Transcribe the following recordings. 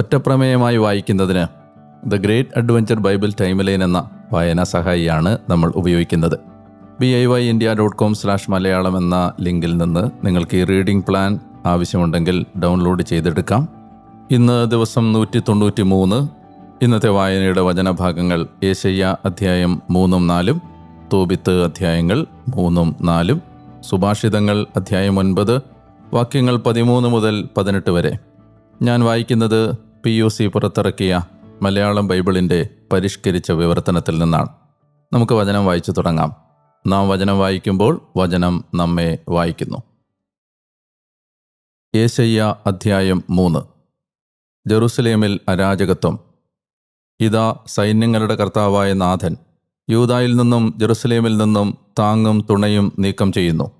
ഒറ്റപ്രമേയമായി വായിക്കുന്നതിന് the great adventure Bible timeline എന്ന വായനാ സഹായിയാണ് നമ്മൾ ഉപയോഗിക്കുന്നത്. B I Y India dot com slash Malayalam എന്ന ലിങ്കിൽ നിന്ന് നിങ്ങൾക്ക് ഈ റീഡിംഗ് പ്ലാൻ ആവശ്യമുണ്ടെങ്കിൽ ഡൗൺലോഡ് ചെയ്തെടുക്കാം. ഇന്ന് ദിവസം നൂറ്റി തൊണ്ണൂറ്റി മൂന്ന് ഇന്നത്തെ വായനയുടെ വചനഭാഗങ്ങൾ ഏശയ്യ അധ്യായം മൂന്നും നാലും തോബിത്ത് അധ്യായങ്ങൾ മൂന്നും നാലും സുഭാഷിതങ്ങൾ അധ്യായം ഒൻപത് വാക്യങ്ങൾ പതിമൂന്ന് മുതൽ പതിനെട്ട് വരെ. ഞാൻ വായിക്കുന്നത് പി യു സി പുറത്തിറക്കിയ മലയാളം ബൈബിളിന്റെ പരിഷ്കരിച്ച വിവർത്തനത്തിൽ നിന്നാണ്. നമുക്ക് വചനം വായിച്ചു തുടങ്ങാം. നാം വചനം വായിക്കുമ്പോൾ വചനം നമ്മെ വായിക്കുന്നു. ഏശയ്യ അധ്യായം മൂന്ന്. ജെറുസലേമിൽ അരാജകത്വം. ഇതാ സൈന്യങ്ങളുടെ കർത്താവായ നാഥൻ യൂതായിൽ നിന്നും ജെറുസലേമിൽ നിന്നും താങ്ങും തുണയും നീക്കം ചെയ്യുന്നു.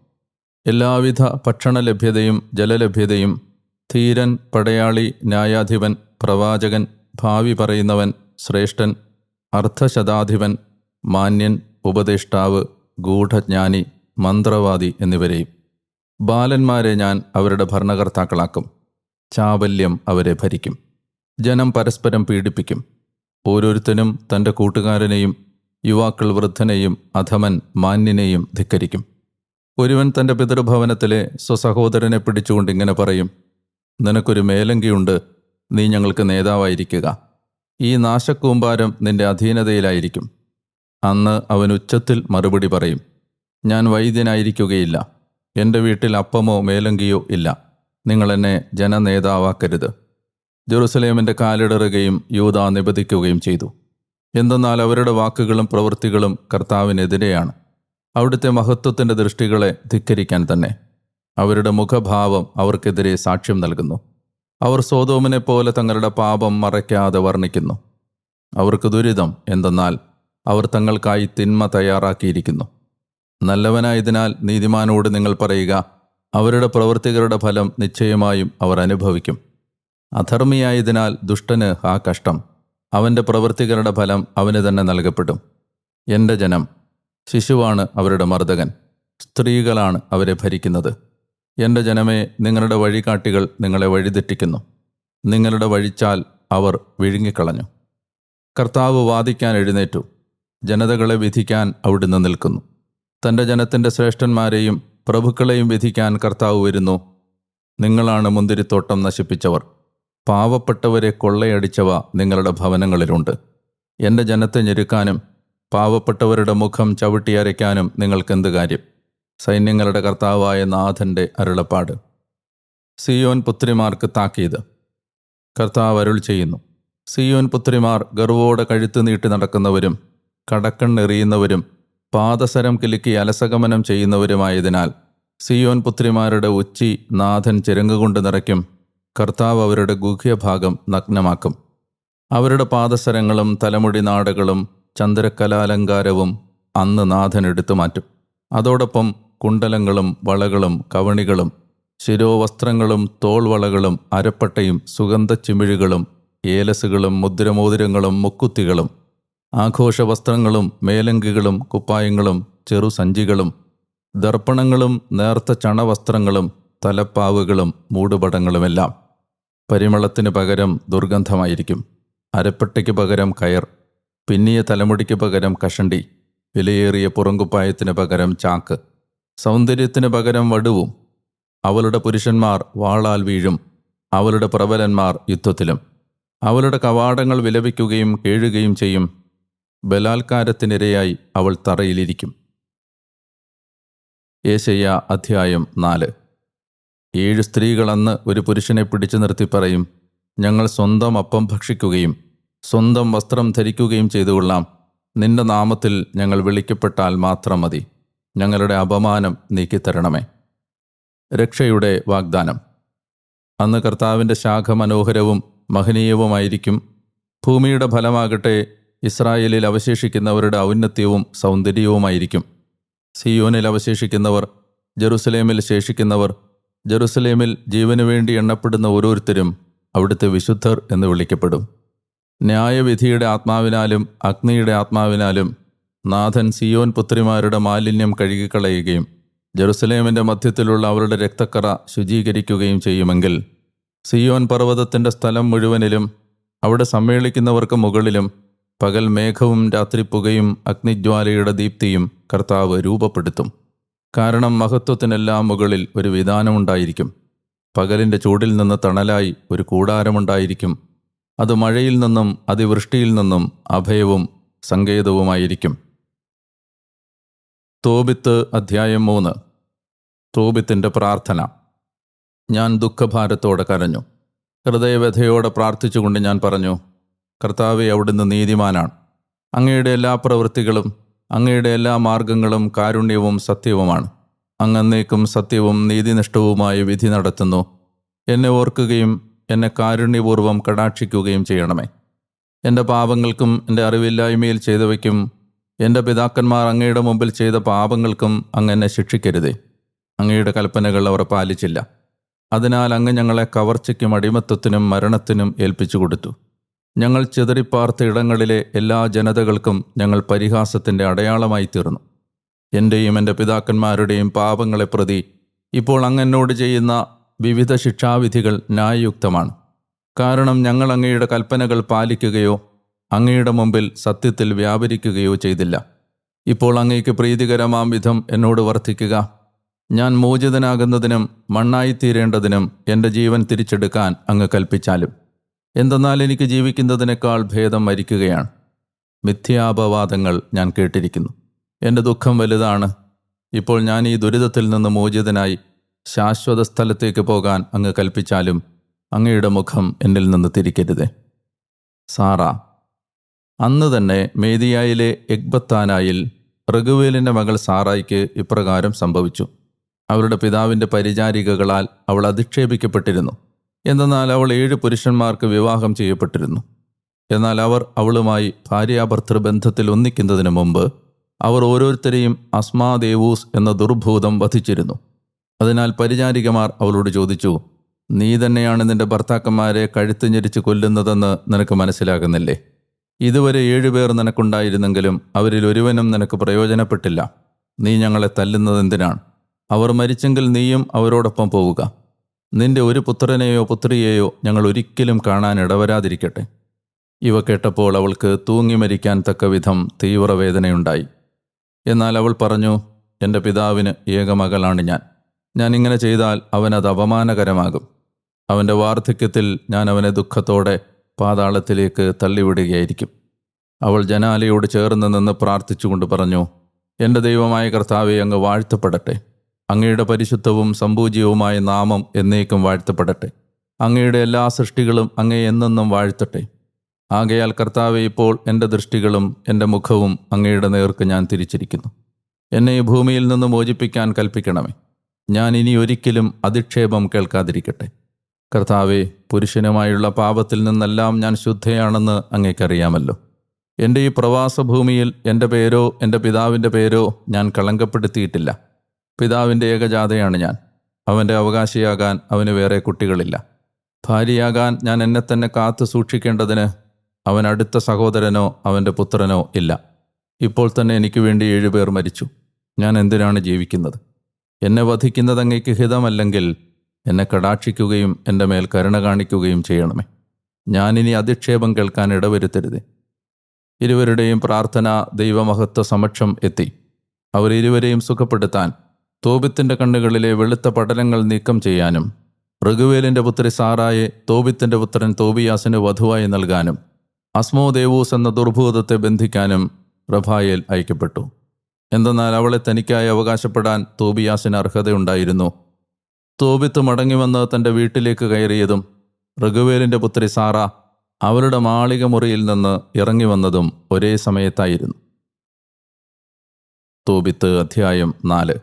എല്ലാവിധ ഭക്ഷണ ലഭ്യതയും ജലലഭ്യതയും ധീരൻ പടയാളി ന്യായാധിപൻ പ്രവാചകൻ ഭാവി പറയുന്നവൻ ശ്രേഷ്ഠൻ അർദ്ധശതാധിപൻ മാന്യൻ ഉപദേഷ്ടാവ് ഗൂഢജ്ഞാനി മന്ത്രവാദി എന്നിവരെയും. ബാലന്മാരെ ഞാൻ അവരുടെ ഭരണകർത്താക്കളാക്കും. ചാബല്യം അവരെ ഭരിക്കും. ജനം പരസ്പരം പീഡിപ്പിക്കും. ഓരോരുത്തനും തന്റെ കൂട്ടുകാരനെയും യുവാക്കൾ വൃദ്ധനെയും അധമൻ മാന്യനെയും ധിക്കരിക്കും. ഒരുവൻ തന്റെ പിതൃഭവനത്തിലെ സ്വസഹോദരനെ പിടിച്ചുകൊണ്ട് ഇങ്ങനെ പറയും നിനക്കൊരു മേലങ്കിയുണ്ട് നീ ഞങ്ങൾക്ക് നേതാവായിരിക്കുക. ഈ നാശക്കൂമ്പാരം നിന്റെ അധീനതയിലായിരിക്കും. അന്ന് അവൻ ഉച്ചത്തിൽ മറുപടി പറയും ഞാൻ വൈദ്യനായിരിക്കുകയില്ല. എന്റെ വീട്ടിൽ അപ്പമോ മേലങ്കിയോ ഇല്ല. നിങ്ങൾ എന്നെ ജനനേതാവാക്കരുത്. ജെറുസലേമിന്റെ കാലിടറുകയും യൂത നിബന്ധിക്കുകയും ചെയ്തു. എന്തെന്നാൽ അവരുടെ വാക്കുകളും പ്രവൃത്തികളും കർത്താവിനെതിരെയാണ്. അവിടുത്തെ മഹത്വത്തിന്റെ ദൃഷ്ടികളെ ധിക്കരിക്കാൻ തന്നെ. അവരുടെ മുഖഭാവം അവർക്കെതിരെ സാക്ഷ്യം നൽകുന്നു. അവർ സോതോമിനെ പോലെ തങ്ങളുടെ പാപം മറയ്ക്കാതെ വർണിക്കുന്നു. അവർക്ക് ദുരിതം എന്തെന്നാൽ അവർ തങ്ങൾക്കായി തിന്മ തയ്യാറാക്കിയിരിക്കുന്നു. നല്ലവനായതിനാൽ നീതിമാനോട് നിങ്ങൾ പറയുക അവരുടെ പ്രവൃത്തികളുടെ ഫലം നിശ്ചയമായും അവർ അനുഭവിക്കും. അധർമ്മിയായതിനാൽ ദുഷ്ടന് ആ കഷ്ടം അവന്റെ പ്രവൃത്തികളുടെ ഫലം അവന് തന്നെ നൽകപ്പെടും. എന്റെ ജനം ശിശുവാണ് അവരുടെ മർദ്ദകൻ സ്ത്രീകളാണ് അവരെ ഭരിക്കുന്നത്. എന്റെ ജനമേ നിങ്ങളുടെ വഴികാട്ടികൾ നിങ്ങളെ വഴിതെറ്റിക്കുന്നു. നിങ്ങളുടെ വഴിച്ചാൽ അവർ വിഴുങ്ങിക്കളഞ്ഞു. കർത്താവ് വാദിക്കാൻ എഴുന്നേറ്റു. ജനതകളെ വിധിക്കാൻ അവിടുന്ന് നിൽക്കുന്നു. തന്റെ ജനത്തിന്റെ ശ്രേഷ്ഠന്മാരെയും പ്രഭുക്കളെയും വിധിക്കാൻ കർത്താവ് വരുന്നു. നിങ്ങളാണ് മുന്തിരിത്തോട്ടം നശിപ്പിച്ചവർ. പാവപ്പെട്ടവരെ കൊള്ളയടിച്ചവ നിങ്ങളുടെ ഭവനങ്ങളിലുണ്ട്. എന്റെ ജനത്തെ ഞെരുക്കാനും പാവപ്പെട്ടവരുടെ മുഖം ചവിട്ടിയരയ്ക്കാനും നിങ്ങൾക്കെന്ത് കാര്യം? സൈന്യങ്ങളുടെ കർത്താവായ നാഥന്റെ അരുളപ്പാട്. സിയോൻ പുത്രിമാർക്ക് താക്കീത്. കർത്താവ് അരുൾ ചെയ്യുന്നു. സിയോൻ പുത്രിമാർ ഗർവോടെ കഴുത്ത് നീട്ടി നടക്കുന്നവരും കടക്കണ്ണെറിയുന്നവരും പാദസരം കിലുക്കി അലസഗമനം ചെയ്യുന്നവരുമായതിനാൽ സിയോൻ പുത്രിമാരുടെ ഉച്ചി നാഥൻ ചിരങ്ങുകൊണ്ട് നിറയ്ക്കും കർത്താവ് അവരുടെ ഗുഹ്യഭാഗം നഗ്നമാക്കും. അവരുടെ പാദസരങ്ങളും തലമുടി നാടകളും ചന്ദ്രക്കലാലങ്കാരവും അന്ന് നാഥൻ എടുത്തു മാറ്റും. അതോടൊപ്പം കുണ്ടലങ്ങളും വളകളും കവണികളും ശിരോവസ്ത്രങ്ങളും തോൾവളകളും അരപ്പട്ടയും സുഗന്ധച്ചിമിഴുകളും ഏലസുകളും മുദ്രമോതിരങ്ങളും മുക്കുത്തികളും ആഘോഷവസ്ത്രങ്ങളും മേലങ്കികളും കുപ്പായങ്ങളും ചെറുസഞ്ചികളും ദർപ്പണങ്ങളും നേർത്ത ചണവസ്ത്രങ്ങളും തലപ്പാവുകളും മൂടുപടങ്ങളുമെല്ലാം പരിമളത്തിന് പകരം ദുർഗന്ധമായിരിക്കും. അരപ്പട്ടയ്ക്ക് പകരം കയർ പിന്നിയ തലമുടിക്ക് പകരം കഷണ്ടി വിലയേറിയ പുറങ്കുപ്പായത്തിന് പകരം ചാക്ക്. സൗന്ദര്യത്തിന് പകരം വടുവും. അവളുടെ പുരുഷന്മാർ വാളാൽ വീഴും. അവളുടെ പ്രബലന്മാർ യുദ്ധത്തിലും. അവളുടെ കവാടങ്ങൾ വിലപിക്കുകയും കേഴുകയും ചെയ്യും. ബലാത്കാരത്തിനിരയായി അവൾ തറയിലിരിക്കും. ഏശയ്യ അധ്യായം നാല്. ഏഴ് സ്ത്രീകൾ അന്ന് ഒരു പുരുഷനെ പിടിച്ചു നിർത്തി പറയും ഞങ്ങൾ സ്വന്തം അപ്പം ഭക്ഷിക്കുകയും സ്വന്തം വസ്ത്രം ധരിക്കുകയും ചെയ്തുകൊള്ളാം. നിന്റെ നാമത്തിൽ ഞങ്ങൾ വിളിക്കപ്പെട്ടാൽ മാത്രം മതി. ഞങ്ങളുടെ അപമാനം നീക്കിത്തരണമേ. രക്ഷയുടെ വാഗ്ദാനം. അന്ന് കർത്താവിന്റെ ശാഖ മനോഹരവും മഹനീയവുമായിരിക്കും ഭൂമിയുടെ ഫലമാകട്ടെ ഇസ്രായേലിൽ അവശേഷിക്കുന്നവരുടെ ഔന്നത്യവും സൗന്ദര്യവുമായിരിക്കും. സിയോനിൽ അവശേഷിക്കുന്നവർ ജെറുസലേമിൽ ശേഷിക്കുന്നവർ ജെറുസലേമിൽ ജീവനു വേണ്ടി എണ്ണപ്പെടുന്ന ഓരോരുത്തരും അവിടുത്തെ വിശുദ്ധർ എന്ന് വിളിക്കപ്പെടും. ന്യായവിധിയുടെ ആത്മാവിനാലും അഗ്നിയുടെ ആത്മാവിനാലും നാഥൻ സിയോൻ പുത്രിമാരുടെ മാലിന്യം കഴുകിക്കളയുകയും ജെറുസലേമിന്റെ മധ്യത്തിലുള്ള അവരുടെ രക്തക്കറ ശുചീകരിക്കുകയും ചെയ്യുമെങ്കിൽ സിയോൻ പർവതത്തിന്റെ സ്ഥലം മുഴുവനിലും അവിടെ സമ്മേളിക്കുന്നവർക്ക് മുകളിലും പകൽ മേഘവും രാത്രി പുകയും അഗ്നിജ്വാലയുടെ ദീപ്തിയും കർത്താവ് രൂപപ്പെടുത്തും. കാരണം മഹത്വത്തിനെല്ലാം മുകളിൽ ഒരു വിധാനമുണ്ടായിരിക്കും പകലിന്റെ ചൂടിൽ നിന്ന് തണലായി ഒരു കൂടാരമുണ്ടായിരിക്കും അത് മഴയിൽ നിന്നും അതിവൃഷ്ടിയിൽ നിന്നും അഭയവും സങ്കേതവുമായിരിക്കും. തോബിത്ത് അധ്യായം മൂന്ന്. തോബിത്തിന്റെ പ്രാർത്ഥന. ഞാൻ ദുഃഖഭാരത്തോടെ കരഞ്ഞു. ഹൃദയവ്യഥയോടെ പ്രാർത്ഥിച്ചുകൊണ്ട് ഞാൻ പറഞ്ഞു കർത്താവെ അവിടുന്ന് നീതിമാനാണ്. അങ്ങയുടെ എല്ലാ പ്രവൃത്തികളും അങ്ങയുടെ എല്ലാ മാർഗങ്ങളും കാരുണ്യവും സത്യവുമാണ്. അങ്ങന്നേക്കും സത്യവും നീതിനിഷ്ഠവുമായ വിധി നടത്തുന്നു. എന്നെ ഓർക്കുകയും എന്നെ കാരുണ്യപൂർവം കടാക്ഷിക്കുകയും ചെയ്യണമേ. എന്റെ പാപങ്ങൾക്കും എന്റെ അറിവില്ലായ്മയിൽ ചെയ്തവയ്ക്കും എന്റെ പിതാക്കന്മാർ അങ്ങയുടെ മുമ്പിൽ ചെയ്ത പാപങ്ങൾക്കും അങ്ങ് എന്നെ ശിക്ഷിക്കരുതേ. അങ്ങയുടെ കൽപ്പനകൾ അവർ പാലിച്ചില്ല. അതിനാൽ അങ്ങ് ഞങ്ങളെ കവർച്ചയ്ക്കും അടിമത്തത്തിനും മരണത്തിനും ഏൽപ്പിച്ചു കൊടുത്തു. ഞങ്ങൾ ചിതറിപ്പാർത്ത ഇടങ്ങളിലെ എല്ലാ ജനതകൾക്കും ഞങ്ങൾ പരിഹാസത്തിന്റെ അടയാളമായി തീർന്നു. എന്റെയും എന്റെ പിതാക്കന്മാരുടെയും പാപങ്ങളെ പ്രതി ഇപ്പോൾ അങ്ങ് എന്നോട് ചെയ്യുന്ന വിവിധ ശിക്ഷാവിധികൾ ന്യായയുക്തമാണ്. കാരണം ഞങ്ങൾ അങ്ങയുടെ കൽപ്പനകൾ പാലിക്കുകയോ അങ്ങയുടെ മുമ്പിൽ സത്യത്തിൽ വ്യാപരിക്കുകയോ ചെയ്തില്ല. ഇപ്പോൾ അങ്ങയ്ക്ക് പ്രീതികരമാം വിധം എന്നോട് വർദ്ധിക്കുക ഞാൻ മോചിതനാകുന്നതിനും മണ്ണായിത്തീരേണ്ടതിനും എന്റെ ജീവൻ തിരിച്ചെടുക്കാൻ അങ്ങ് കൽപ്പിച്ചാലും. എന്തെന്നാൽ എനിക്ക് ജീവിക്കുന്നതിനേക്കാൾ ഭേദം മരിക്കുകയാണ്. മിഥ്യാപവാദങ്ങൾ ഞാൻ കേട്ടിരിക്കുന്നു. എന്റെ ദുഃഖം വലുതാണ്. ഇപ്പോൾ ഞാൻ ഈ ദുരിതത്തിൽ നിന്ന് മോചിതനായി ശാശ്വത സ്ഥലത്തേക്ക് പോകാൻ അങ്ങ് കൽപ്പിച്ചാലും അങ്ങയുടെ മുഖം എന്നിൽ നിന്ന് തിരിക്കരുത്. സാറ അന്ന് തന്നെ മേദിയായിലെ എഗ്ബത്താനായിൽ റഘുവേലിന്റെ മകൾ സാറായിക്ക് ഇപ്രകാരം സംഭവിച്ചു. അവരുടെ പിതാവിന്റെ പരിചാരികകളാൽ അവൾ അധിക്ഷേപിക്കപ്പെട്ടിരുന്നു. എന്തെന്നാൽ അവൾ ഏഴ് പുരുഷന്മാർക്ക് വിവാഹം ചെയ്യപ്പെട്ടിരുന്നു. എന്നാൽ അവർ അവളുമായി ഭാര്യാഭർത്തൃ ബന്ധത്തിൽ ഒന്നിക്കുന്നതിന് മുമ്പ് അവർ ഓരോരുത്തരെയും അസ്മാദേവൂസ് എന്ന ദുർഭൂതം വധിച്ചിരുന്നു. അതിനാൽ പരിചാരികമാർ അവളോട് ചോദിച്ചു നീ തന്നെയാണ് നിന്റെ ഭർത്താക്കന്മാരെ കഴുത്ത് ഞെരിച്ച് കൊല്ലുന്നതെന്ന് നിനക്ക് മനസ്സിലാകുന്നില്ലേ? ഇതുവരെ ഏഴുപേർ നിനക്കുണ്ടായിരുന്നെങ്കിലും അവരിൽ ഒരുവനും നിനക്ക് പ്രയോജനപ്പെട്ടില്ല. നീ ഞങ്ങളെ തല്ലുന്നത് എന്തിനാണ്? അവർ മരിച്ചെങ്കിൽ നീയും അവരോടൊപ്പം പോവുക. നിന്റെ ഒരു പുത്രനെയോ പുത്രിയെയോ ഞങ്ങൾ ഒരിക്കലും കാണാൻ ഇടവരാതിരിക്കട്ടെ. ഇവ കേട്ടപ്പോൾ അവൾക്ക് തൂങ്ങി മരിക്കാൻ തക്കവിധം തീവ്രവേദനയുണ്ടായി. എന്നാൽ അവൾ പറഞ്ഞു എന്റെ പിതാവിന് ഏകമകളാണ് ഞാൻ. ഞാൻ ഇങ്ങനെ ചെയ്താൽ അവനത് അപമാനകരമാകും. അവന്റെ വാർദ്ധക്യത്തിൽ ഞാൻ അവനെ ദുഃഖത്തോടെ പാതാളത്തിലേക്ക് തള്ളിവിടുകയായിരിക്കും. അവൾ ജനാലയോട് ചേർന്ന് നിന്ന് പ്രാർത്ഥിച്ചുകൊണ്ട് പറഞ്ഞു എന്റെ ദൈവമായ കർത്താവെ അങ്ങ് വാഴ്ത്തപ്പെടട്ടെ. അങ്ങയുടെ പരിശുദ്ധവും സമ്പൂജ്യവുമായ നാമം എന്നേക്കും വാഴ്ത്തപ്പെടട്ടെ. അങ്ങയുടെ എല്ലാ സൃഷ്ടികളും അങ്ങേ എന്നെന്നും വാഴ്ത്തട്ടെ. ആകയാൽ കർത്താവെ ഇപ്പോൾ എന്റെ ദൃഷ്ടികളും എന്റെ മുഖവും അങ്ങയുടെ നേർക്ക് ഞാൻ തിരിച്ചിരിക്കുന്നു. എന്നെ ഈ ഭൂമിയിൽ നിന്ന് മോചിപ്പിക്കാൻ കൽപ്പിക്കണമേ. ഞാൻ ഇനി ഒരിക്കലും അധിക്ഷേപം കേൾക്കാതിരിക്കട്ടെ. കർത്താവെ പുരുഷനുമായുള്ള പാപത്തിൽ നിന്നെല്ലാം ഞാൻ ശുദ്ധയാണെന്ന് അങ്ങേക്കറിയാമല്ലോ. എന്റെ ഈ പ്രവാസഭൂമിയിൽ എന്റെ പേരോ എന്റെ പിതാവിന്റെ പേരോ ഞാൻ കളങ്കപ്പെടുത്തിയിട്ടില്ല. പിതാവിന്റെ ഏകജാതയാണ് ഞാൻ. അവന്റെ അവകാശിയാകാൻ അവന് വേറെ കുട്ടികളില്ല. ഭാര്യയാകാൻ ഞാൻ എന്നെ തന്നെ കാത്തു സൂക്ഷിക്കേണ്ടതിന് അവൻ അടുത്ത സഹോദരനോ അവന്റെ പുത്രനോ ഇല്ല. ഇപ്പോൾ തന്നെ എനിക്ക് വേണ്ടി ഏഴുപേർ മരിച്ചു. ഞാൻ എന്തിനാണ് ജീവിക്കുന്നത്? എന്നെ വധിക്കുന്നത് അങ്ങേക്ക് ഹിതമല്ലെങ്കിൽ എന്നെ കടാക്ഷിക്കുകയും എന്റെ മേൽ കരുണ കാണിക്കുകയും ചെയ്യണമേ. ഞാനിനി അധിക്ഷേപം കേൾക്കാൻ ഇടവരുത്തരുത്. ഇരുവരുടെയും പ്രാർത്ഥന ദൈവമഹത്വ സമക്ഷം എത്തി. അവർ ഇരുവരെയും സുഖപ്പെടുത്താൻ തോബിത്തിന്റെ കണ്ണുകളിലെ വെളുത്ത പടലങ്ങൾ നീക്കം ചെയ്യാനും ഋഗുവേലിന്റെ പുത്രി സാറായെ തോബിത്തിന്റെ പുത്രൻ തോബിയാസിന് വധുവായി നൽകാനും അസ്മോ ദേവൂസ് എന്ന ദുർഭൂതത്തെ ബന്ധിക്കാനും റഫായേൽ അയക്കപ്പെട്ടു. എന്തെന്നാൽ അവളെ തനിക്കായി അവകാശപ്പെടാൻ തോബിയാസിന് അർഹതയുണ്ടായിരുന്നു. തോബിത്ത് മടങ്ങിവന്ന് തന്റെ വീട്ടിലേക്ക് കയറിയതും റഘുവേലിന്റെ പുത്രി സാറ അവളുടെ മാളിക മുറിയിൽ നിന്ന് ഇറങ്ങി വന്നതും ഒരേ സമയത്തായിരുന്നു. തോബിത്ത് അധ്യായം നാല്.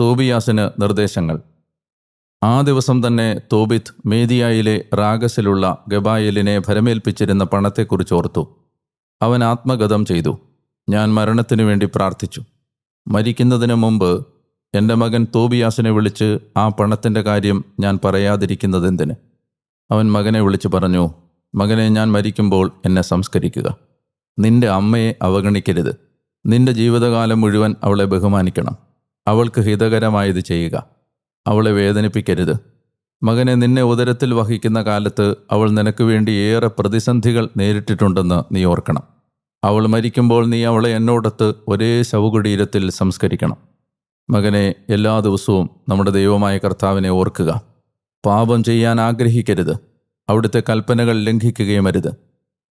തോബിയാസിന് നിർദ്ദേശങ്ങൾ. ആ ദിവസം തന്നെ തോബിത്ത് മേദിയായിലെ റാഗസിലുള്ള ഗബായലിനെ ഭരമേൽപ്പിച്ചിരുന്ന പണത്തെക്കുറിച്ച് ഓർത്തു. അവൻ ആത്മഗതം ചെയ്തു. ഞാൻ മരണത്തിനു വേണ്ടി പ്രാർത്ഥിച്ചു. മരിക്കുന്നതിന് മുമ്പ് എന്റെ മകൻ തോബിയാസിനെ വിളിച്ച് ആ പണത്തിന്റെ കാര്യം ഞാൻ പറയാതിരിക്കുന്നതെന്തിന്? അവൻ മകനെ വിളിച്ചു പറഞ്ഞു മകനെ ഞാൻ മരിക്കുമ്പോൾ എന്നെ സംസ്കരിക്കുക. നിന്റെ അമ്മയെ അവഗണിക്കരുത്. നിന്റെ ജീവിതകാലം മുഴുവൻ അവളെ ബഹുമാനിക്കണം. അവൾക്ക് ഹിതകരമായത് ചെയ്യുക. അവളെ വേദനിപ്പിക്കരുത്. മകനെ നിന്നെ ഉദരത്തിൽ വഹിക്കുന്ന കാലത്ത് അവൾ നിനക്ക് വേണ്ടി ഏറെ പ്രതിസന്ധികൾ നേരിട്ടിട്ടുണ്ടെന്ന് നീ ഓർക്കണം. അവൾ മരിക്കുമ്പോൾ നീ അവളെ എന്നോടൊത്ത് ഒരേ ശവകുടീരത്തിൽ സംസ്കരിക്കണം. മകനെ എല്ലാ ദിവസവും നമ്മുടെ ദൈവമായ കർത്താവിനെ ഓർക്കുക. പാപം ചെയ്യാൻ ആഗ്രഹിക്കരുത്. അവിടുത്തെ കൽപ്പനകൾ ലംഘിക്കുകയും അരുത്.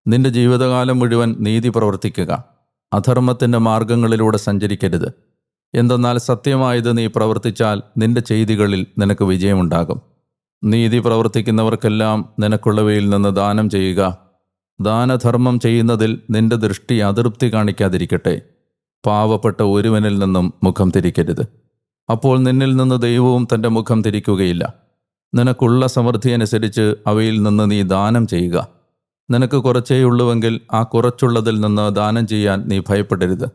നിന്റെ ജീവിതകാലം മുഴുവൻ നീതി പ്രവർത്തിക്കുക. അധർമ്മത്തിന്റെ മാർഗങ്ങളിലൂടെ സഞ്ചരിക്കരുത്. എന്തെന്നാൽ സത്യമായത് നീ പ്രവർത്തിച്ചാൽ നിന്റെ ചെയ്തികളിൽ നിനക്ക് വിജയമുണ്ടാകും. നീതി പ്രവർത്തിക്കുന്നവർക്കെല്ലാം നിനക്കുള്ളവയിൽ നിന്ന് ദാനം ചെയ്യുക. ദാനധർമ്മം ചെയ്യുന്നതിൽ നിന്റെ ദൃഷ്ടി അതൃപ്തി കാണിക്കാതിരിക്കട്ടെ. പാവപ്പെട്ട ഒരുവനിൽ നിന്നും മുഖം തിരിക്കരുത്. അപ്പോൾ നിന്നിൽ നിന്ന് ദൈവവും തന്റെ മുഖം തിരിക്കുകയില്ല. നിനക്കുള്ള സമൃദ്ധി അനുസരിച്ച് അവയിൽ നിന്ന് നീ ദാനം ചെയ്യുക. നിനക്ക് കുറച്ചേ ഉള്ളുവെങ്കിൽ ആ കുറച്ചുള്ളതിൽ നിന്ന് ദാനം ചെയ്യാൻ നീ ഭയപ്പെടരുത്.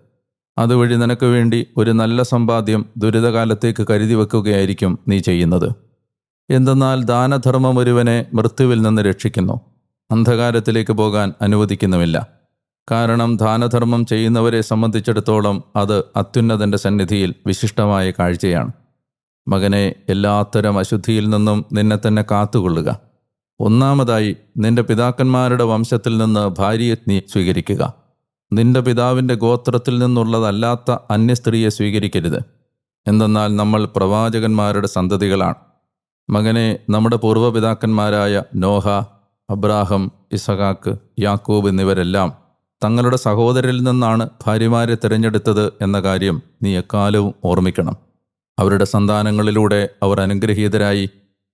അതുവഴി നിനക്ക് വേണ്ടി ഒരു നല്ല സമ്പാദ്യം ദുരിതകാലത്തേക്ക് കരുതി വെക്കുകയായിരിക്കും നീ ചെയ്യുന്നത്. എന്തെന്നാൽ ദാനധർമ്മം ഒരുവനെ മൃത്യുവിൽ നിന്ന് രക്ഷിക്കുന്നു. അന്ധകാരത്തിലേക്ക് പോകാൻ അനുവദിക്കുന്നുമില്ല. കാരണം ദാനധർമ്മം ചെയ്യുന്നവരെ സംബന്ധിച്ചിടത്തോളം അത് അത്യുന്നതന്റെ സന്നിധിയിൽ വിശിഷ്ടമായ കാഴ്ചയാണ്. മകനെ എല്ലാത്തരം അശുദ്ധിയിൽ നിന്നും നിന്നെ തന്നെ കാത്തുകൊള്ളുക. ഒന്നാമതായി നിന്റെ പിതാക്കന്മാരുടെ വംശത്തിൽ നിന്ന് ഭാര്യയെ നീ സ്വീകരിക്കുക. നിന്റെ പിതാവിന്റെ ഗോത്രത്തിൽ നിന്നുള്ളതല്ലാത്ത അന്യസ്ത്രീയെ സ്വീകരിക്കരുത്. എന്തെന്നാൽ നമ്മൾ പ്രവാചകന്മാരുടെ സന്തതികളാണ്. മകനെ നമ്മുടെ പൂർവപിതാക്കന്മാരായ നോഹ അബ്രാഹം ഇസഹാക്ക് യാക്കൂബ് എന്നിവരെല്ലാം തങ്ങളുടെ സഹോദരരിൽ നിന്നാണ് ഭാര്യമാരെ തിരഞ്ഞെടുത്തത് എന്ന കാര്യം നീ എക്കാലവും ഓർമ്മിക്കണം. അവരുടെ സന്താനങ്ങളിലൂടെ അവർ അനുഗ്രഹീതരായി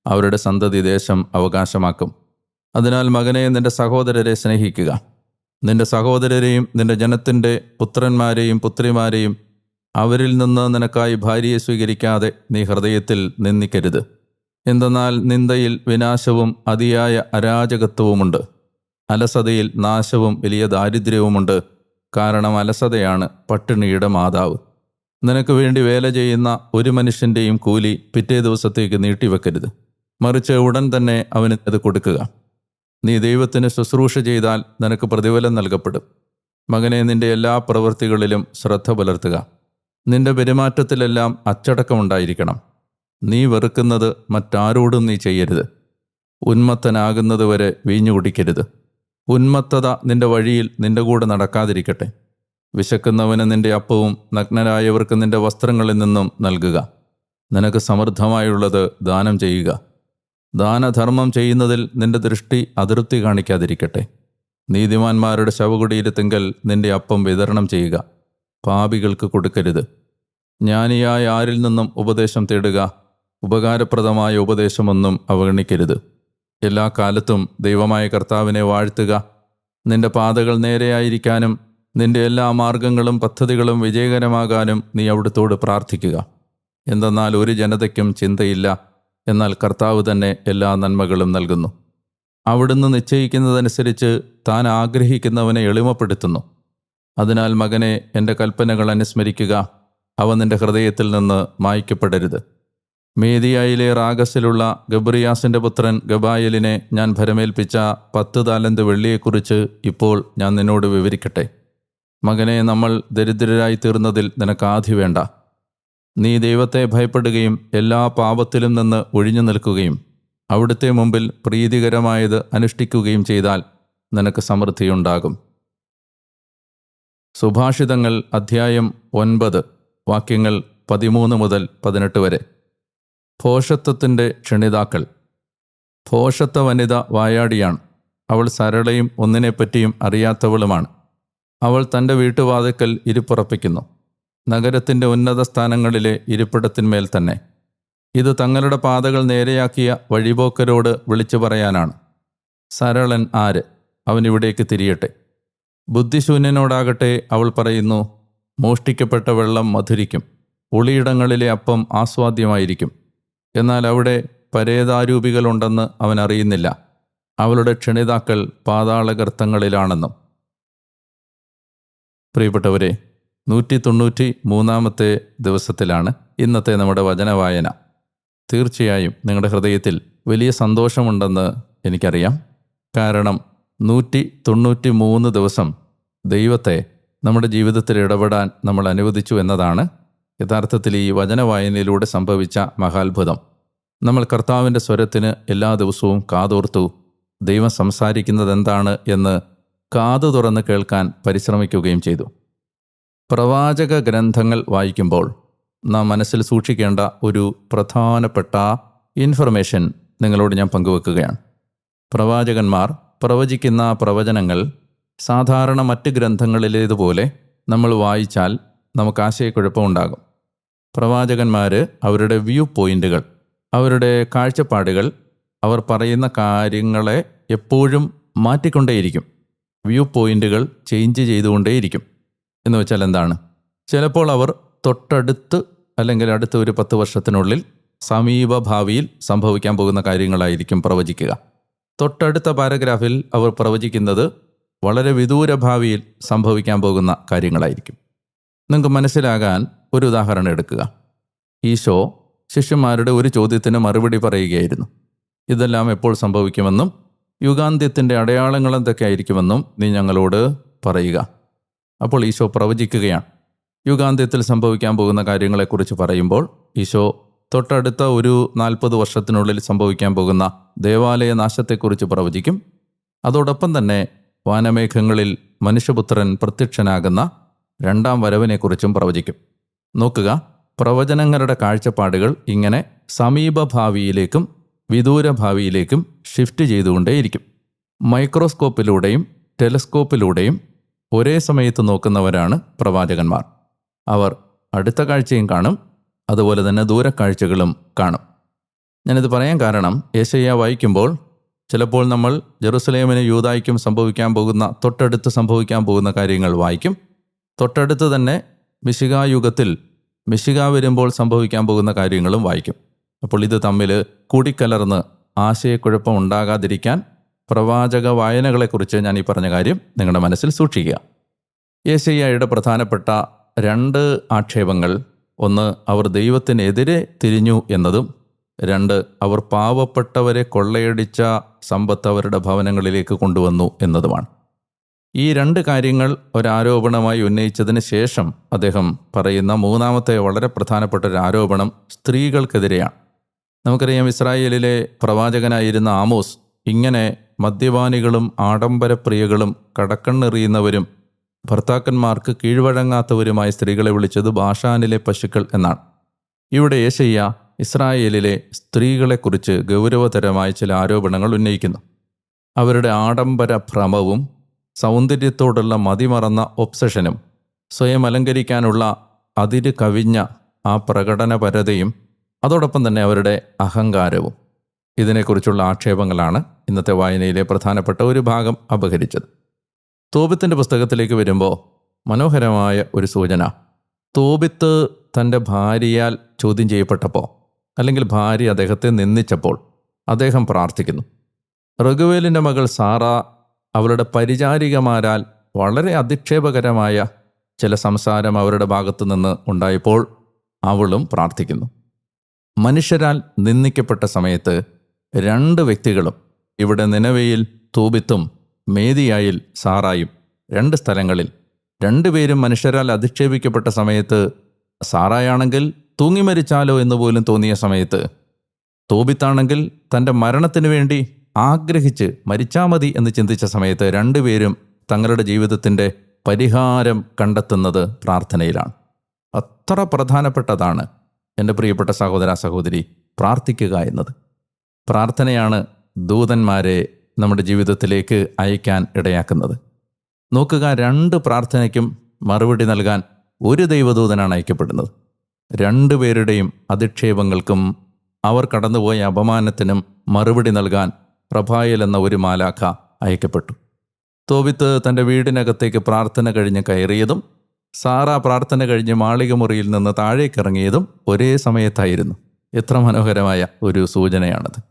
അവരുടെ സന്തതി ദേശം അവകാശമാക്കും. അതിനാൽ മകനെ നിന്റെ സഹോദരരെ സ്നേഹിക്കുക. നിന്റെ സഹോദരരെയും നിന്റെ ജനത്തിന്റെ പുത്രന്മാരെയും പുത്രിമാരെയും അവരിൽ നിന്ന് നിനക്കായി ഭാര്യയെ സ്വീകരിക്കാതെ നീ ഹൃദയത്തിൽ നിന്ദിക്കരുത്. എന്തെന്നാൽ നിന്ദയിൽ വിനാശവും അതിയായ അരാജകത്വവുമുണ്ട്. അലസതയിൽ നാശവും വലിയ ദാരിദ്ര്യവുമുണ്ട്. കാരണം അലസതയാണ് പട്ടിണിയുടെ മാതാവ്. നിനക്ക് വേണ്ടി വേല ചെയ്യുന്ന ഒരു മനുഷ്യന്റെയും കൂലി പിറ്റേ ദിവസത്തേക്ക് നീട്ടിവെക്കരുത്. മറിച്ച് ഉടൻ തന്നെ അവന് അത് കൊടുക്കുക. നീ ദൈവത്തിന് ശുശ്രൂഷ ചെയ്താൽ നിനക്ക് പ്രതിഫലം നൽകപ്പെടും. മകനെ നിന്റെ എല്ലാ പ്രവൃത്തികളിലും ശ്രദ്ധ പുലർത്തുക. നിന്റെ പെരുമാറ്റത്തിലെല്ലാം അച്ചടക്കമുണ്ടായിരിക്കണം. നീ വെറുക്കുന്നത് മറ്റാരോടും നീ ചെയ്യരുത്. ഉന്മത്തനാകുന്നതുവരെ വീഞ്ഞു കുടിക്കരുത് ഉന്മത്തത നിന്റെ വഴിയിൽ നിന്റെ കൂടെ നടക്കാതിരിക്കട്ടെ. വിശക്കുന്നവന് നിന്റെ അപ്പവും നഗ്നരായവർക്ക് നിന്റെ വസ്ത്രങ്ങളിൽ നിന്നും നൽകുക. നിനക്ക് സമൃദ്ധമായുള്ളത് ദാനം ചെയ്യുക. ദാനധർമ്മം ചെയ്യുന്നതിൽ നിന്റെ ദൃഷ്ടി അതിർത്തി കാണിക്കാതിരിക്കട്ടെ. നീതിമാന്മാരുടെ ശവകുടിയിരുത്തിങ്കൽ നിന്റെ അപ്പം വിതരണം ചെയ്യുക. പാപികൾക്ക് കൊടുക്കരുത്. ജ്ഞാനിയായ ആരിൽ നിന്നും ഉപദേശം തേടുക. ഉപകാരപ്രദമായ ഉപദേശമൊന്നും അവഗണിക്കരുത്. എല്ലാ കാലത്തും ദൈവമായ കർത്താവിനെ വാഴ്ത്തുക. നിന്റെ പാതകൾ നേരെയായിരിക്കാനും നിന്റെ എല്ലാ മാർഗങ്ങളും പദ്ധതികളും വിജയകരമാകാനും നീ അവിടുത്തോട് പ്രാർത്ഥിക്കുക. എന്തെന്നാൽ ഒരു ജനതയ്ക്കും ചിന്തയില്ല എന്നാൽ കർത്താവ് തന്നെ എല്ലാ നന്മകളും നൽകുന്നു. അവിടുന്ന് നിശ്ചയിക്കുന്നതനുസരിച്ച് താൻ ആഗ്രഹിക്കുന്നവനെ എളിമപ്പെടുത്തുന്നു. അതിനാൽ മകനെ എന്റെ കൽപ്പനകൾ അനുസ്മരിക്കുക അവ നിന്റെ ഹൃദയത്തിൽ നിന്ന് മായ്ക്കപ്പെടരുത്. മേദിയായിലെ റാഗസിലുള്ള ഗബ്രിയാസിന്റെ പുത്രൻ ഗബായലിനെ ഞാൻ ഭരമേൽപ്പിച്ച പത്ത് താലന്ത് വെള്ളിയെക്കുറിച്ച് ഇപ്പോൾ ഞാൻ നിന്നോട് വിവരിക്കട്ടെ. മകനെ നമ്മൾ ദരിദ്രരായി തീർന്നതിൽ നിനക്ക് ആധി വേണ്ട. നീ ദൈവത്തെ ഭയപ്പെടുകയും എല്ലാ പാപത്തിലും നിന്ന് ഒഴിഞ്ഞു നിൽക്കുകയും അവിടുത്തെ മുമ്പിൽ പ്രീതികരമായത് അനുഷ്ഠിക്കുകയും ചെയ്താൽ നിനക്ക് സമൃദ്ധിയുണ്ടാകും. സുഭാഷിതങ്ങൾ അധ്യായം ഒൻപത് വാക്യങ്ങൾ പതിമൂന്ന് മുതൽ പതിനെട്ട് വരെ. ഭോഷത്വത്തിന്റെ ക്ഷണിതാക്കൾ. ഭോഷത്വ വനിത വായാടിയാണ്. അവൾ സരളയും ഒന്നിനെപ്പറ്റിയും അറിയാത്തവളുമാണ്. അവൾ തന്റെ വീട്ടുവാതിക്കൽ ഇരിപ്പുറപ്പിക്കുന്നു. നഗരത്തിന്റെ ഉന്നത സ്ഥാനങ്ങളിലെ ഇരിപ്പിടത്തിന്മേൽ തന്നെ. ഇത് തങ്ങളുടെ പാതകൾ നേരെയാക്കിയ വഴിപോക്കരോട് വിളിച്ചു പറയാനാണ്. സരളൻ ആര്? അവനിവിടേക്ക് തിരിയട്ടെ. ബുദ്ധിശൂന്യനോടാകട്ടെ അവൾ പറയുന്നു മോഷ്ടിക്കപ്പെട്ട വെള്ളം മധുരിക്കും. ഒളിയിടങ്ങളിലെ അപ്പം ആസ്വാദ്യമായിരിക്കും. എന്നാൽ അവിടെ പരേതാരൂപികളുണ്ടെന്ന് അവൻ അറിയുന്നില്ല. അവളുടെ ക്ഷണിതാക്കൾ പാതാളഗർത്തങ്ങളിലാണെന്നും. പ്രിയപ്പെട്ടവരെ നൂറ്റി തൊണ്ണൂറ്റി മൂന്നാമത്തെ ദിവസത്തിലാണ് ഇന്നത്തെ നമ്മുടെ വചനവായന. തീർച്ചയായും നിങ്ങളുടെ ഹൃദയത്തിൽ വലിയ സന്തോഷമുണ്ടെന്ന് എനിക്കറിയാം. കാരണം നൂറ്റി തൊണ്ണൂറ്റി മൂന്ന് ദിവസം ദൈവത്തെ നമ്മുടെ ജീവിതത്തിൽ ഇടപെടാൻ നമ്മൾ അനുവദിച്ചു എന്നതാണ് യഥാർത്ഥത്തിൽ ഈ വചനവായനയിലൂടെ സംഭവിച്ച മഹാത്ഭുതം. നമ്മൾ കർത്താവിന്റെ സ്വരത്തിന് എല്ലാ ദിവസവും കാതോർത്തു ദൈവം സംസാരിക്കുന്നത് എന്താണ് എന്ന് കാതു തുറന്ന് കേൾക്കാൻ പരിശ്രമിക്കുകയും ചെയ്തു. പ്രവാചക ഗ്രന്ഥങ്ങൾ വായിക്കുമ്പോൾ നാം മനസ്സിൽ സൂക്ഷിക്കേണ്ട ഒരു പ്രധാനപ്പെട്ട ഇൻഫർമേഷൻ നിങ്ങളോട് ഞാൻ പങ്കുവെക്കുകയാണ്. പ്രവാചകന്മാർ പ്രവചിക്കുന്ന പ്രവചനങ്ങൾ സാധാരണ മറ്റ് ഗ്രന്ഥങ്ങളിലേതുപോലെ നമ്മൾ വായിച്ചാൽ നമുക്ക് ആശയക്കുഴപ്പമുണ്ടാകും. പ്രവാചകന്മാർ അവരുടെ വ്യൂ പോയിന്റുകൾ അവരുടെ കാഴ്ചപ്പാടുകൾ അവർ പറയുന്ന കാര്യങ്ങളെ എപ്പോഴും മാറ്റിക്കൊണ്ടേയിരിക്കും. വ്യൂ പോയിന്റുകൾ ചേഞ്ച് ചെയ്തുകൊണ്ടേയിരിക്കും. എന്ന് വെച്ചാൽ എന്താണ്? ചിലപ്പോൾ അവർ തൊട്ടടുത്ത് അല്ലെങ്കിൽ അടുത്ത ഒരു പത്ത് വർഷത്തിനുള്ളിൽ സമീപഭാവിയിൽ സംഭവിക്കാൻ പോകുന്ന കാര്യങ്ങളായിരിക്കും പ്രവചിക്കുക. തൊട്ടടുത്ത പാരഗ്രാഫിൽ അവർ പ്രവചിക്കുന്നത് വളരെ വിദൂര ഭാവിയിൽ സംഭവിക്കാൻ പോകുന്ന കാര്യങ്ങളായിരിക്കും. നിങ്ങൾക്ക് മനസ്സിലാകാൻ ഒരു ഉദാഹരണം എടുക്കുക. ഈശോ ശിഷ്യന്മാരുടെ ഒരു ചോദ്യത്തിന് മറുപടി പറയുകയായിരുന്നു. ഇതെല്ലാം എപ്പോൾ സംഭവിക്കുമെന്നും യുഗാന്ത്യത്തിന്റെ അടയാളങ്ങൾ എന്തൊക്കെയായിരിക്കുമെന്നും നീ ഞങ്ങളോട് പറയുക. അപ്പോൾ ഈശോ പ്രവചിക്കുകയാണ്. യുഗാന്ത്യത്തിൽ സംഭവിക്കാൻ പോകുന്ന കാര്യങ്ങളെക്കുറിച്ച് പറയുമ്പോൾ ഈശോ തൊട്ടടുത്ത ഒരു നാൽപ്പത് വർഷത്തിനുള്ളിൽ സംഭവിക്കാൻ പോകുന്ന ദേവാലയ നാശത്തെക്കുറിച്ച് പ്രവചിക്കും. അതോടൊപ്പം തന്നെ വാനമേഘങ്ങളിൽ മനുഷ്യപുത്രൻ പ്രത്യക്ഷനാകുന്ന രണ്ടാം വരവിനെക്കുറിച്ചും പ്രവചിക്കും. നോക്കുക പ്രവചനങ്ങളുടെ കാഴ്ചപ്പാടുകൾ ഇങ്ങനെ സമീപഭാവിയിലേക്കും വിദൂരഭാവിയിലേക്കും ഷിഫ്റ്റ് ചെയ്തുകൊണ്ടേയിരിക്കും. മൈക്രോസ്കോപ്പിലൂടെയും ടെലസ്കോപ്പിലൂടെയും ഒരേ സമയത്ത് നോക്കുന്നവരാണ് പ്രവാചകന്മാർ. അവർ അടുത്ത കാഴ്ചയും കാണും അതുപോലെ തന്നെ ദൂരക്കാഴ്ചകളും കാണും. ഞാനിത് പറയാൻ കാരണം ഏശയ്യ വായിക്കുമ്പോൾ ചിലപ്പോൾ നമ്മൾ ജെറുസലേമിന് യൂതായിക്കും സംഭവിക്കാൻ പോകുന്ന തൊട്ടടുത്ത് സംഭവിക്കാൻ പോകുന്ന കാര്യങ്ങൾ വായിക്കും തൊട്ടടുത്ത് തന്നെ മിശികായുഗത്തിൽ മിശിക വരുമ്പോൾ സംഭവിക്കാൻ പോകുന്ന കാര്യങ്ങളും വായിക്കും. അപ്പോൾ ഇത് തമ്മിൽ കൂടിക്കലർന്ന് ആശയക്കുഴപ്പം ഉണ്ടാകാതിരിക്കാൻ പ്രവാചക വായനകളെക്കുറിച്ച് ഞാൻ ഈ പറഞ്ഞ കാര്യം നിങ്ങളുടെ മനസ്സിൽ സൂക്ഷിക്കുക. യേശയ്യയുടെ പ്രധാനപ്പെട്ട രണ്ട് ആക്ഷേപങ്ങൾ. ഒന്ന് അവർ ദൈവത്തിനെതിരെ തിരിഞ്ഞു എന്നതും രണ്ട് അവർ പാവപ്പെട്ടവരെ കൊള്ളയടിച്ച സമ്പത്ത് അവരുടെ ഭവനങ്ങളിലേക്ക് കൊണ്ടുവന്നു എന്നതുമാണ്. ഈ രണ്ട് കാര്യങ്ങൾ ഒരാരോപണമായി ഉന്നയിച്ചതിന് ശേഷം അദ്ദേഹം പറയുന്ന മൂന്നാമത്തെ വളരെ പ്രധാനപ്പെട്ട ഒരു ആരോപണം സ്ത്രീകൾക്കെതിരെയാണ്. നമുക്കറിയാം ഇസ്രായേലിലെ പ്രവാചകനായിരുന്ന ആമോസ് ഇങ്ങനെ മദ്യപാനികളും ആഡംബരപ്രിയകളും കടക്കണ്ണെറിയുന്നവരും ഭർത്താക്കന്മാർക്ക് കീഴ്വഴങ്ങാത്തവരുമായ സ്ത്രീകളെ വിളിച്ചത് ഭാഷാനിലെ പശുക്കൾ എന്നാണ്. ഇവിടെ യേശയ്യ ഇസ്രായേലിലെ സ്ത്രീകളെക്കുറിച്ച് ഗൗരവതരമായ ചില ആരോപണങ്ങൾ ഉന്നയിക്കുന്നു. അവരുടെ ആഡംബര ഭ്രമവും സൗന്ദര്യത്തോടുള്ള മതിമറന്ന ഒബ്സഷനും സ്വയം അലങ്കരിക്കാനുള്ള അതിര് കവിഞ്ഞ ആ പ്രകടനപരതയും അതോടൊപ്പം തന്നെ അവരുടെ അഹങ്കാരവും. ഇതിനെക്കുറിച്ചുള്ള ആക്ഷേപങ്ങളാണ് ഇന്നത്തെ വായനയിലെ പ്രധാനപ്പെട്ട ഒരു ഭാഗം അപഹരിച്ചത്. തോബിത്തിന്റെ പുസ്തകത്തിലേക്ക് വരുമ്പോൾ മനോഹരമായ ഒരു സൂചന. തോബിത്ത് തന്റെ ഭാര്യയാൽ ചോദ്യം ചെയ്യപ്പെട്ടപ്പോൾ അല്ലെങ്കിൽ ഭാര്യ അദ്ദേഹത്തെ നിന്ദിച്ചപ്പോൾ അദ്ദേഹം പ്രാർത്ഥിക്കുന്നു. റഘുവേലിന്റെ മകൾ സാറ അവളുടെ പരിചാരികമാരാൽ വളരെ അധിക്ഷേപകരമായ ചില സംസാരം അവരുടെ ഭാഗത്തു നിന്ന് ഉണ്ടായപ്പോൾ അവളും പ്രാർത്ഥിക്കുന്നു. മനുഷ്യരാൽ നിന്ദിക്കപ്പെട്ട സമയത്ത് രണ്ട് വ്യക്തികളും ഇവിടെ നിലവയിൽ തൂബിത്തും മേദിയായിൽ സാറായും രണ്ട് സ്ഥലങ്ങളിൽ രണ്ടുപേരും മനുഷ്യരാൽ അധിക്ഷേപിക്കപ്പെട്ട സമയത്ത് സാറായാണെങ്കിൽ തൂങ്ങിമരിച്ചാലോ എന്ന് പോലും തോന്നിയ സമയത്ത് തോബിത്താണെങ്കിൽ തന്റെ മരണത്തിനു വേണ്ടി ആഗ്രഹിച്ച് മരിച്ചാ മതി എന്ന് ചിന്തിച്ച സമയത്ത് രണ്ടുപേരും തങ്ങളുടെ ജീവിതത്തിന്റെ പരിഹാരം കണ്ടെത്തുന്നത് പ്രാർത്ഥനയിലാണ്. അത്ര പ്രധാനപ്പെട്ടതാണ് എന്റെ പ്രിയപ്പെട്ട സഹോദര സഹോദരി പ്രാർത്ഥിക്കുക എന്നത്. പ്രാർത്ഥനയാണ് ദൂതന്മാരെ നമ്മുടെ ജീവിതത്തിലേക്ക് അയക്കാൻ ഇടയാക്കുന്നത്. നോക്കുക രണ്ട് പ്രാർത്ഥനയ്ക്കും മറുപടി നൽകാൻ ഒരു ദൈവദൂതനാണ് അയക്കപ്പെടുന്നത്. രണ്ടുപേരുടെയും അധിക്ഷേപങ്ങൾക്കും അവർ കടന്നുപോയ അപമാനത്തിനും മറുപടി നൽകാൻ പ്രഭായൽ എന്ന ഒരു മാലാഖ അയക്കപ്പെട്ടു. തോബിത്ത് തന്റെ വീടിനകത്തേക്ക് പ്രാർത്ഥന കഴിഞ്ഞ് കയറിയതും സാറ പ്രാർത്ഥന കഴിഞ്ഞ് മാളികമുറിയിൽ നിന്ന് താഴേക്കിറങ്ങിയതും ഒരേ സമയത്തായിരുന്നു. എത്ര മനോഹരമായ ഒരു സൂചനയാണത്.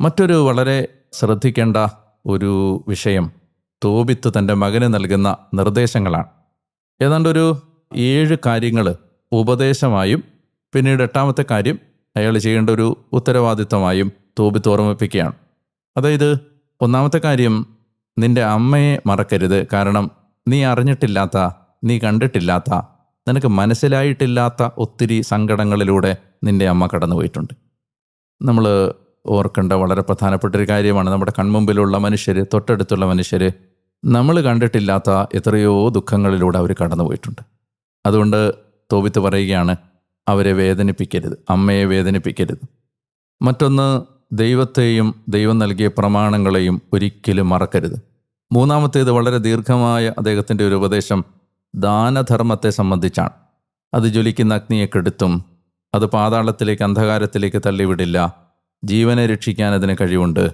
മറ്റൊരു വളരെ ശ്രദ്ധിക്കേണ്ട ഒരു വിഷയം തോബിത്ത് തന്റെ മകന് നൽകുന്ന നിർദ്ദേശങ്ങളാണ്. ഏതാണ്ട് ഒരു ഏഴ് കാര്യങ്ങൾ ഉപദേശമായും പിന്നീട് എട്ടാമത്തെ കാര്യം അയാൾ ചെയ്യേണ്ട ഒരു ഉത്തരവാദിത്തമായും തോബിത്ത് ഓർമ്മിപ്പിക്കുകയാണ്. അതായത് ഒന്നാമത്തെ കാര്യം നിന്റെ അമ്മയെ മറക്കരുത്. കാരണം നീ അറിഞ്ഞിട്ടില്ലാത്ത നീ കണ്ടിട്ടില്ലാത്ത നിനക്ക് മനസ്സിലായിട്ടില്ലാത്ത ഒത്തിരി സങ്കടങ്ങളിലൂടെ നിന്റെ അമ്മ കടന്നുപോയിട്ടുണ്ട്. നമ്മൾ ഓർക്കേണ്ട വളരെ പ്രധാനപ്പെട്ട ഒരു കാര്യമാണ്. നമ്മുടെ കൺമുമ്പിലുള്ള മനുഷ്യർ തൊട്ടടുത്തുള്ള മനുഷ്യർ നമ്മൾ കണ്ടിട്ടില്ലാത്ത എത്രയോ ദുഃഖങ്ങളിലൂടെ അവർ കടന്നുപോയിട്ടുണ്ട്. അതുകൊണ്ട് തോപിത്ത് പറയുകയാണ് അവരെ വേദനിപ്പിക്കരുത്. അമ്മയെ വേദനിപ്പിക്കരുത്. മറ്റൊന്ന് ദൈവത്തെയും ദൈവം നൽകിയ പ്രമാണങ്ങളെയും ഒരിക്കലും മറക്കരുത്. മൂന്നാമത്തേത് വളരെ ദീർഘമായ അദ്ദേഹത്തിന്റെ ഒരു ഉപദേശം ദാനധർമ്മത്തെ സംബന്ധിച്ചാണ്. അത് ജ്വലിക്കുന്ന അഗ്നിയെ കെടുത്തും അത് പാതാളത്തിലേക്ക് അന്ധകാരത്തിലേക്ക് തള്ളിവിടില്ല. ജീവനെ രക്ഷിക്കാൻ അതിന് കഴിവുണ്ട്.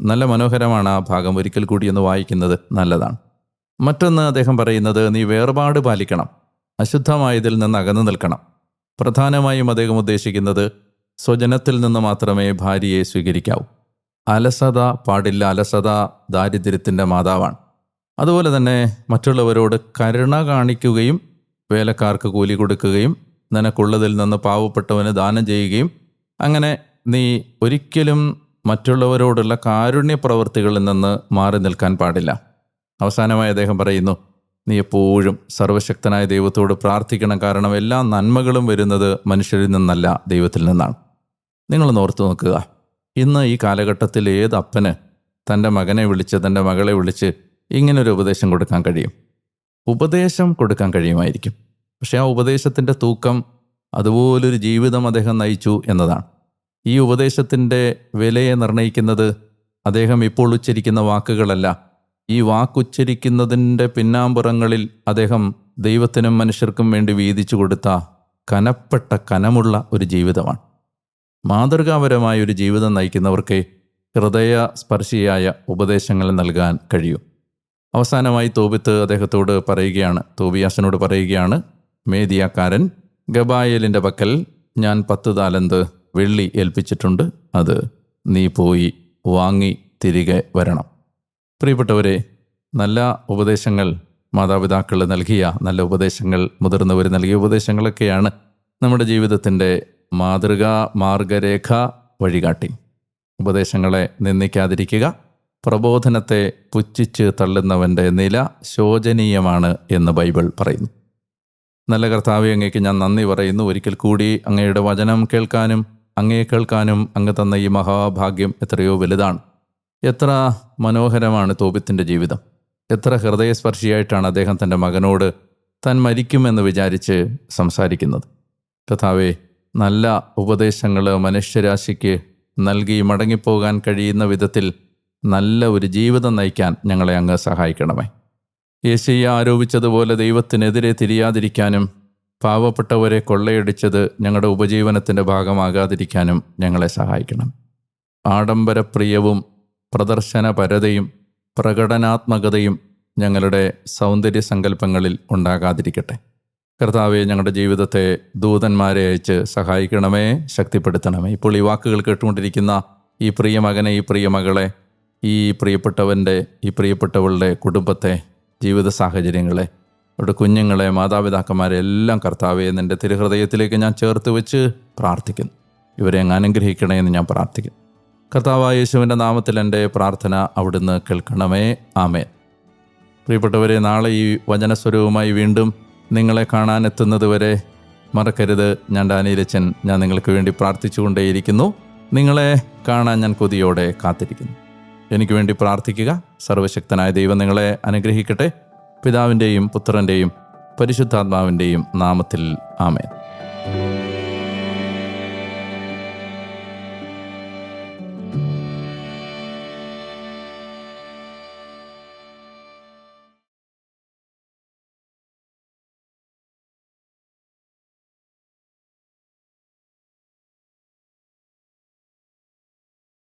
നല്ല മനോഹരമാണ് ആ ഭാഗം ഒരിക്കൽ കൂടി ഒന്ന് വായിക്കുന്നത് നല്ലതാണ്. മറ്റൊന്ന് അദ്ദേഹം പറയുന്നത് നീ വേർപാട് പാലിക്കണം അശുദ്ധമായതിൽ നിന്ന് അകന്നു നിൽക്കണം. പ്രധാനമായും അദ്ദേഹം ഉദ്ദേശിക്കുന്നത് സ്വജനത്തിൽ നിന്ന് മാത്രമേ ഭാര്യയെ സ്വീകരിക്കാവൂ. അലസത പാടില്ല. അലസത ദാരിദ്ര്യത്തിന്റെ മാതാവാണ്. അതുപോലെ തന്നെ മറ്റുള്ളവരോട് കരുണ കാണിക്കുകയും വേലക്കാർക്ക് കൂലി കൊടുക്കുകയും നിനക്കുള്ളതിൽ നിന്ന് പാവപ്പെട്ടവന് ദാനം ചെയ്യുകയും അങ്ങനെ നീ ഒരിക്കലും മറ്റുള്ളവരോടുള്ള കാരുണ്യ പ്രവൃത്തികളിൽ നിന്ന് മാറി നിൽക്കാൻ പാടില്ല. അവസാനമായി അദ്ദേഹം പറയുന്നു നീ എപ്പോഴും സർവശക്തനായ ദൈവത്തോട് പ്രാർത്ഥിക്കണം. കാരണം എല്ലാ നന്മകളും വരുന്നത് മനുഷ്യരിൽ നിന്നല്ല ദൈവത്തിൽ നിന്നാണ്. നിങ്ങളൊന്ന് ഓർത്തു നോക്കുക. ഇന്ന് ഈ കാലഘട്ടത്തിൽ ഏത് അപ്പന് തന്റെ മകനെ വിളിച്ച് തന്റെ മകളെ വിളിച്ച് ഇങ്ങനൊരു ഉപദേശം കൊടുക്കാൻ കഴിയും? ഉപദേശം കൊടുക്കാൻ കഴിയുമായിരിക്കും. പക്ഷേ ആ ഉപദേശത്തിന്റെ തൂക്കം അതുപോലൊരു ജീവിതം അദ്ദേഹം നയിച്ചു എന്നതാണ്. ഈ ഉപദേശത്തിന്റെ വിലയെ നിർണയിക്കുന്നത് അദ്ദേഹം ഇപ്പോൾ ഉച്ചരിക്കുന്ന വാക്കുകളല്ല. ഈ വാക്കുച്ചരിക്കുന്നതിന്റെ പിന്നാമ്പുറങ്ങളിൽ അദ്ദേഹം ദൈവത്തിനും മനുഷ്യർക്കും വേണ്ടി വീതിച്ചു കൊടുത്ത കനപ്പെട്ട കനമുള്ള ഒരു ജീവിതമാണ്. മാതൃകാപരമായ ഒരു ജീവിതം നയിക്കുന്നവർക്ക് ഹൃദയസ്പർശിയായ ഉപദേശങ്ങൾ നൽകാൻ കഴിയും. അവസാനമായി തോബിത്ത് അദ്ദേഹത്തോട് പറയുകയാണ് തോബിയാസനോട് പറയുകയാണ് മേദിയാക്കാരൻ ഗബായലിന്റെ പക്കൽ ഞാൻ പത്ത് താലന്ത് വെള്ളി ഏൽപ്പിച്ചിട്ടുണ്ട് അത് നീ പോയി വാങ്ങി തിരികെ വരണം. പ്രിയപ്പെട്ടവരെ നല്ല ഉപദേശങ്ങൾ മാതാപിതാക്കൾ നൽകിയ നല്ല ഉപദേശങ്ങൾ മുതിർന്നവർ നൽകിയ ഉപദേശങ്ങളൊക്കെയാണ് നമ്മുടെ ജീവിതത്തിന്റെ മാതൃക മാർഗരേഖ വഴികാട്ടി. ഉപദേശങ്ങളെ നിന്ദിക്കാതിരിക്കുക പ്രബോധനത്തെ പുച്ഛിച്ച് തള്ളുന്നവന്റെ നില ശോചനീയമാണ് എന്ന് ബൈബിൾ പറയുന്നു. നല്ല കർത്താവെ അങ്ങേക്ക് ഞാൻ നന്ദി പറയുന്നു. ഒരിക്കൽ കൂടി അങ്ങയുടെ വചനം കേൾക്കാനും അങ്ങയെ കേൾക്കാനും അങ്ങ് തന്ന ഈ മഹാഭാഗ്യം എത്രയോ വലുതാണ്. എത്ര മനോഹരമാണ് തോപിത്തിന്റെ ജീവിതം. എത്ര ഹൃദയസ്പർശിയായിട്ടാണ് അദ്ദേഹം തന്റെ മകനോട് താൻ മരിക്കുമെന്ന് വിചാരിച്ച് സംസാരിക്കുന്നത്. കഥാവേ നല്ല ഉപദേശങ്ങൾ മനുഷ്യരാശിക്ക് നൽകി മടങ്ങിപ്പോകാൻ കഴിയുന്ന വിധത്തിൽ നല്ല ഒരു ജീവിതം നയിക്കാൻ ഞങ്ങളെ അങ്ങ് സഹായിക്കണമേ. യേശയ്യ ആരോപിച്ചതുപോലെ ദൈവത്തിനെതിരെ തിരിയാതിരിക്കാനും പാവപ്പെട്ടവരെ കൊള്ളയടിച്ചത് ഞങ്ങളുടെ ഉപജീവനത്തിന്റെ ഭാഗമാകാതിരിക്കാനും ഞങ്ങളെ സഹായിക്കണം. ആഡംബരപ്രിയവും പ്രദർശനപരതയും പ്രകടനാത്മകതയും ഞങ്ങളുടെ സൗന്ദര്യ സങ്കല്പങ്ങളിൽ ഉണ്ടാകാതിരിക്കട്ടെ. കർത്താവെ ഞങ്ങളുടെ ജീവിതത്തെ ദൂതന്മാരെ അയച്ച് സഹായിക്കണമേ ശക്തിപ്പെടുത്തണമേ. ഇപ്പോൾ ഈ വാക്കുകൾ കേട്ടുകൊണ്ടിരിക്കുന്ന ഈ പ്രിയ മകനെ ഈ പ്രിയ മകളെ ഈ പ്രിയപ്പെട്ടവന്റെ ഈ പ്രിയപ്പെട്ടവളുടെ കുടുംബത്തെ ജീവിത സാഹചര്യങ്ങളെ അവരുടെ കുഞ്ഞുങ്ങളെ മാതാപിതാക്കന്മാരെ എല്ലാം കർത്താവെ നിന്റെ തിരുഹൃദയത്തിലേക്ക് ഞാൻ ചേർത്ത് വെച്ച് പ്രാർത്ഥിക്കുന്നു. ഇവരെ അങ്ങ് അനുഗ്രഹിക്കണേ എന്ന് ഞാൻ പ്രാർത്ഥിക്കുന്നു. കർത്താവായ യേശുവിന്റെ നാമത്തിൽ എന്റെ പ്രാർത്ഥന അവിടുന്ന് കേൾക്കണമേ. ആമേൻ. പ്രിയപ്പെട്ടവരെ നാളെ ഈ വചനസ്വരവുമായി വീണ്ടും നിങ്ങളെ കാണാൻ എത്തുന്നതുവരെ മറക്കരുത്. ഞാൻ ഡാനിയിലച്ചൻ ഞാൻ നിങ്ങൾക്ക് വേണ്ടി പ്രാർത്ഥിച്ചുകൊണ്ടേയിരിക്കുന്നു. നിങ്ങളെ കാണാൻ ഞാൻ കൊതിയോടെ കാത്തിരിക്കുന്നു. എനിക്ക് വേണ്ടി പ്രാർത്ഥിക്കുക. സർവശക്തനായ ദൈവം നിങ്ങളെ അനുഗ്രഹിക്കട്ടെ. പിതാവിന്റെയും പുത്രന്റെയും പരിശുദ്ധാത്മാവിന്റെയും നാമത്തിൽ ആമേൻ.